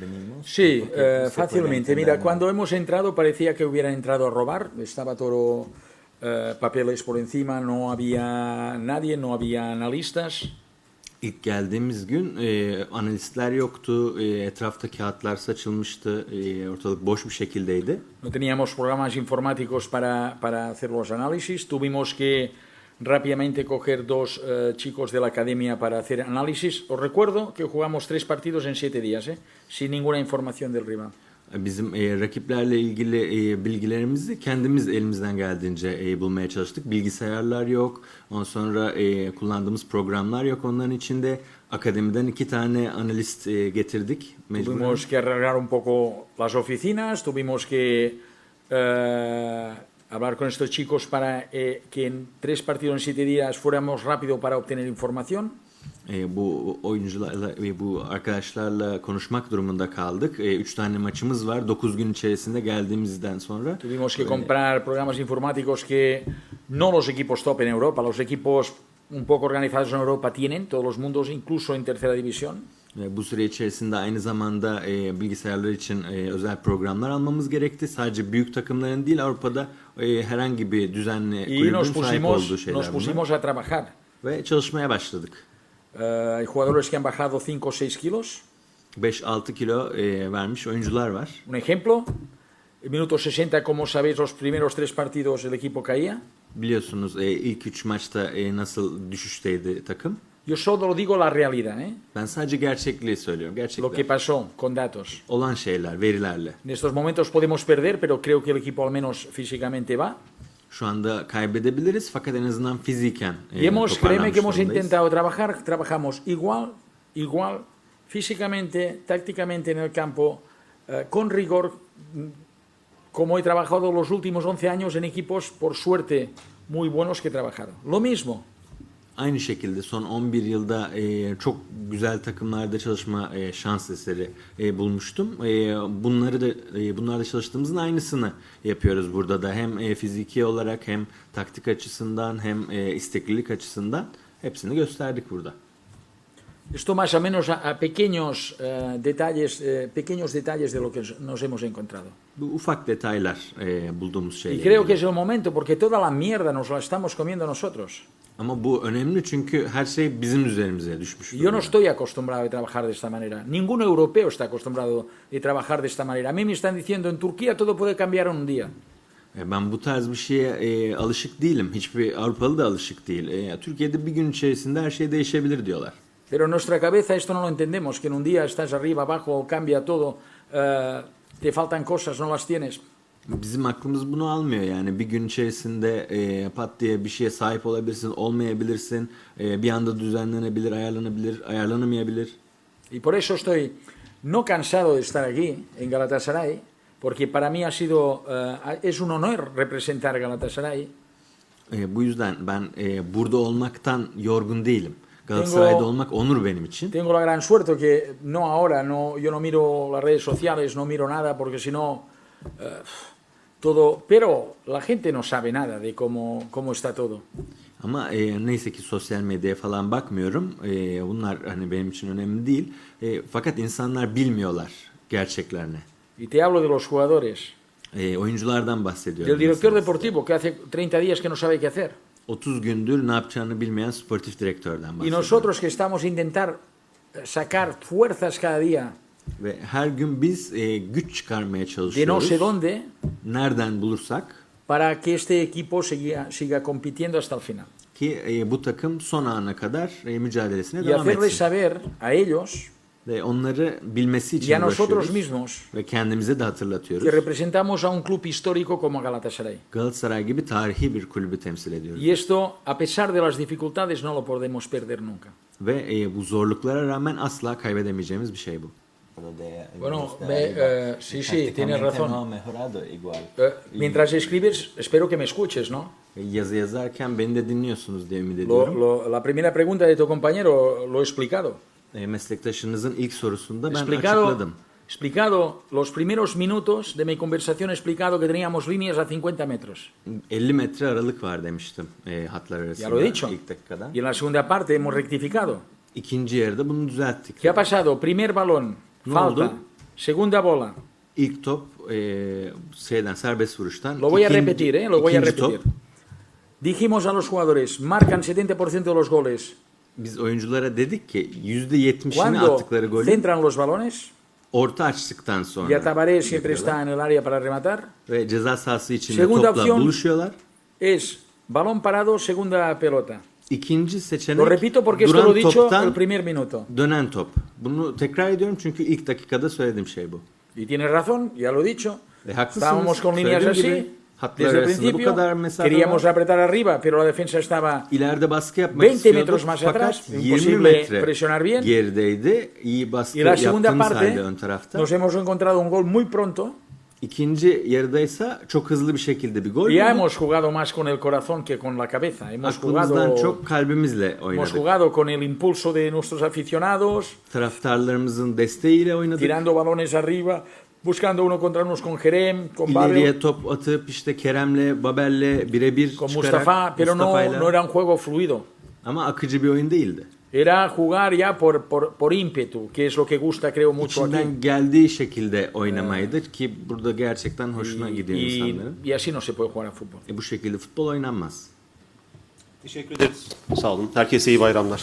venimos. Sí, eh, fácilmente. Mira, cuando hemos entrado parecía que hubieran entrado a robar. Estaba todo eh, papeles por encima, no había nadie, no había analistas. İlk geldiğimiz gün e, analistler yoktu, e, etrafta kağıtlar saçılmıştı, e, ortalık boş bir şekildeydi. No teníamos programas informáticos para, para hacer los análisis. Tuvimos que rápidamente coger dos eh, chicos de la academia para hacer análisis. Os recuerdo que jugamos tres partidos en siete días, ¿eh? sin ninguna información del rival. Bizim e, rakiplerle ilgili e, bilgilerimizi kendimiz elimizden geldiğince e, bulmaya çalıştık. Bilgisayarlar yok, ondan sonra e, kullandığımız programlar yok. Onların içinde akademiden iki tane analist e, getirdik. Mecburen. Tuvimos que arreglar un poco las oficinas, tuvimos que eh, hablar con estos chicos para eh, que en tres partidos en siete días fuéramos rápido para obtener información. E, bu oyuncularla ve bu arkadaşlarla konuşmak durumunda kaldık. E, üç tane maçımız var. Dokuz gün içerisinde geldiğimizden sonra. Tuvimos que comprar programas informáticos que no los equipos top en Europa, los equipos un poco organizados en Europa tienen, todos los mundos, incluso en tercera división. Bu süre içerisinde aynı zamanda e, bilgisayarlar için e, özel programlar almamız gerekti. Sadece büyük takımların değil Avrupa'da e, herhangi bir düzenli kulübün nos sahip pusimos, olduğu şeyler nos bunlar. pusimos a trabajar. Ve çalışmaya başladık. Hay jugadores que han bajado 5 o 6 kilos. 5-6 kilo e, vermiş oyuncular var. Un ejemplo, en minuto 60, como sabéis, los primeros tres partidos el equipo caía. Biliyorsunuz e, ilk 3 maçta e, nasıl düşüşteydi takım. Yo solo digo la realidad, ¿eh? Ben sadece gerçekliği söylüyorum. lo Gerçekler. que pasó con datos. Olan şeyler, verilerle. En estos momentos podemos perder, pero creo que el equipo al menos físicamente va. Şu anda kaybedebiliriz fakat en azından fiziken e, Y hemos, créeme que hemos durumdayız. intentado trabajar, trabajamos igual, igual, físicamente, tácticamente en el campo, eh, con rigor, como he trabajado los últimos 11 años en equipos, por suerte, muy buenos que he trabajado. Lo mismo, Aynı şekilde son 11 yılda e, çok güzel takımlarda çalışma e, şans eseri e, bulmuştum. E, bunları da e, bunlarda çalıştığımızın aynısını yapıyoruz burada da hem e, fiziki olarak hem taktik açısından hem e, isteklilik açısından hepsini gösterdik burada. Esto más o menos a, a pequeños eh, detalles, eh, pequeños detalles de lo que nos hemos encontrado. Ufak detaylar e, bulduğumuz Y şeyler. creo que es el momento, porque toda la mierda nos la estamos comiendo nosotros. Ama bu önemli çünkü her şey bizim üzerimize düşmüş. Y Yo no estoy acostumbrado a trabajar de esta manera. Ningún europeo está acostumbrado a trabajar de esta manera. A mí me están diciendo, en Turquía todo puede cambiar en un día. E, Ben bu tarz bir şeye e, alışık değilim. Hiçbir Avrupalı da alışık değil. E, Türkiye'de bir gün içerisinde her şey değişebilir diyorlar. Pero en nuestra cabeza esto no lo entendemos, que en un día estás arriba, abajo, cambia todo, eh, te faltan cosas, no las tienes. Bizim aklımız bunu almıyor yani bir gün içerisinde e, pat diye bir şeye sahip olabilirsin, olmayabilirsin, e, bir anda düzenlenebilir, ayarlanabilir, ayarlanamayabilir. Y por eso estoy no cansado de estar aquí, en Galatasaray, porque para mí ha sido, eh, es un honor representar Galatasaray. E, bu yüzden ben e, burada olmaktan yorgun değilim. Galatasaray'da Tengo- olmak onur benim için. Tengo la gran suerte que no ahora, no, yo no miro las redes sociales, no miro nada, porque si no, eh, todo, pero la gente no sabe nada de cómo, cómo está todo. Ama e, neyse ki sosyal medyaya falan bakmıyorum. E, bunlar hani benim için önemli değil. E, fakat insanlar bilmiyorlar gerçeklerini. Y te hablo de los jugadores, E, oyunculardan bahsediyorum. del director deportivo que hace 30 días que no sabe qué hacer. 30 gündür ne yapacağını bilmeyen sportif direktörden Y bahsediyorum. nosotros que estamos intentar sacar fuerzas cada día Ve her gün biz e, güç çıkarmaya de no çalışıyoruz. sé dónde Nereden bulursak para que este equipo siga, siga compitiendo hasta el final. ki e, bu takım son ana kadar e, mücadelesine Y devam hacerles etsin. saber a ellos Ve onları bilmesi için y a nosotros uğraşıyoruz. mismos Ve kendimize de hatırlatıyoruz. que representamos a un club histórico como Galatasaray. Galatasaray gibi tarihi bir kulübü temsil ediyoruz. Y esto, a pesar de las dificultades, no lo podemos perder nunca. Ve e, bu zorluklara rağmen asla kaybedemeyeceğimiz bir şey bu. Bueno, ve, eh, sí, sí, tienes razón. No mejorado igual. Eh, mientras escribes, espero que me escuches, ¿no? Ve yazı yazarken beni de dinliyorsunuz diye ümit Lo- ediyorum. lo- la primera pregunta de tu compañero lo he explicado. E, meslektaşınızın ilk sorusunda ben explicado, açıkladım. explicado los primeros minutos de mi conversación, explicado que teníamos líneas a 50 metros. 50 metre aralık var demiştim e, hatlar arasında Ya lo he dicho. ilk dakikada. Y en la segunda parte hemos rectificado. İkinci yarıda bunu düzelttik. ¿Qué ha pasado? Primer balón, Ne Falta. oldu? Segunda bola. İlk top e, şeyden serbest vuruştan. Lo voy a repetir, ¿eh? Lo voy a repetir. top, Dijimos a los jugadores, marcan 70% de los goles biz oyunculara dedik ki %70'ini cuando attıkları golü centran los balones orta açtıktan sonra y a Tabaré siempre está en el área para rematar. ve ceza sahası içinde Segunda topla opción. buluşuyorlar. Es balón parado, segunda pelota. İkinci seçenek Lo repito porque esto lo dicho el primer minuto. dönen top. Bunu tekrar ediyorum çünkü ilk dakikada söylediğim şey bu. Y tienes razón, ya lo dicho. E, haklısınız. Estábamos con líneas así gibi hatlar desde el bu principio. kadar mesafe Queríamos var. apretar arriba, pero la defensa estaba İleride baskı yapmak 20 istiyorduk metros más fakat atrás, 20 imposible metre presionar bien. gerideydi. İyi baskı Y la segunda yaptığımız parte halde ön tarafta. nos hemos encontrado un gol muy pronto İkinci yarıdaysa çok hızlı bir şekilde bir gol ya bulduk. hemos jugado más con el corazón que con la cabeza. Hemos Aklımızdan jugado, çok kalbimizle hemos oynadık. jugado con el impulso de nuestros aficionados, Taraftarlarımızın desteğiyle oynadık. tirando balones arriba, buscando uno contra unos con Jerem, con Babel, İleriye top atıp işte Kerem'le, Babel'le birebir con çıkarak Mustafa, pero no, Mustafa'yla. no era un juego fluido. Ama akıcı bir oyun değildi. Era jugar ya por, por, por ímpetu, que es lo que gusta, creo, mucho aquí. İçinden geldiği şekilde oynamaydı ki burada gerçekten hoşuna gidiyor Y, insanların. y así no se puede jugar al fútbol. E bu şekilde futbol oynanmaz. Teşekkür ederiz. Sağ olun. Herkese iyi bayramlar.